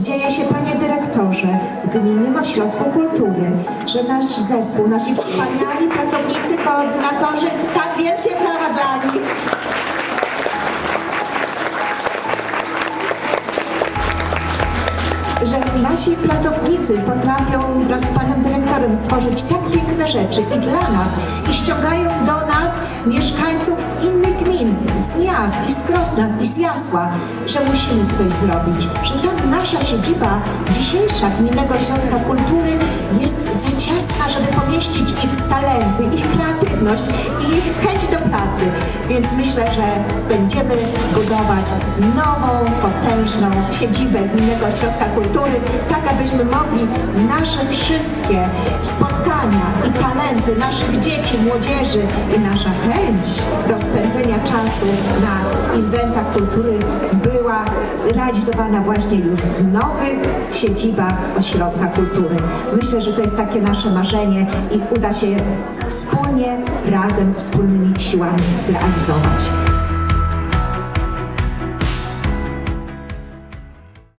Dzieje się, panie dyrektorze, w Gminnym Ośrodku Kultury, że nasz zespół, nasi wspaniali pracownicy, koordynatorzy, tak wielkie brawa dla nich. że nasi pracownicy potrafią wraz z panem dyrektorem tworzyć tak piękne rzeczy i dla nas, i ściągają do nas mieszkańców z innych gmin, z miast, i z Krosna, i z Jasła, że musimy coś zrobić, że ta nasza siedziba dzisiejsza Gminnego Ośrodka Kultury jest za ciasna, żeby pomieścić ich talenty, ich kreatywność i chęć do pracy. Więc myślę, że będziemy budować nową, potężną siedzibę Gminnego Ośrodka Kultury, tak abyśmy mogli nasze wszystkie spotkania i talenty naszych dzieci, młodzieży i nasza chęć do spędzenia czasu na inventach kultury była realizowana właśnie już w nowych siedzibach Ośrodka Kultury. Myślę, że to jest takie nasze marzenie i uda się wspólnie, razem, wspólnymi siłami zrealizować.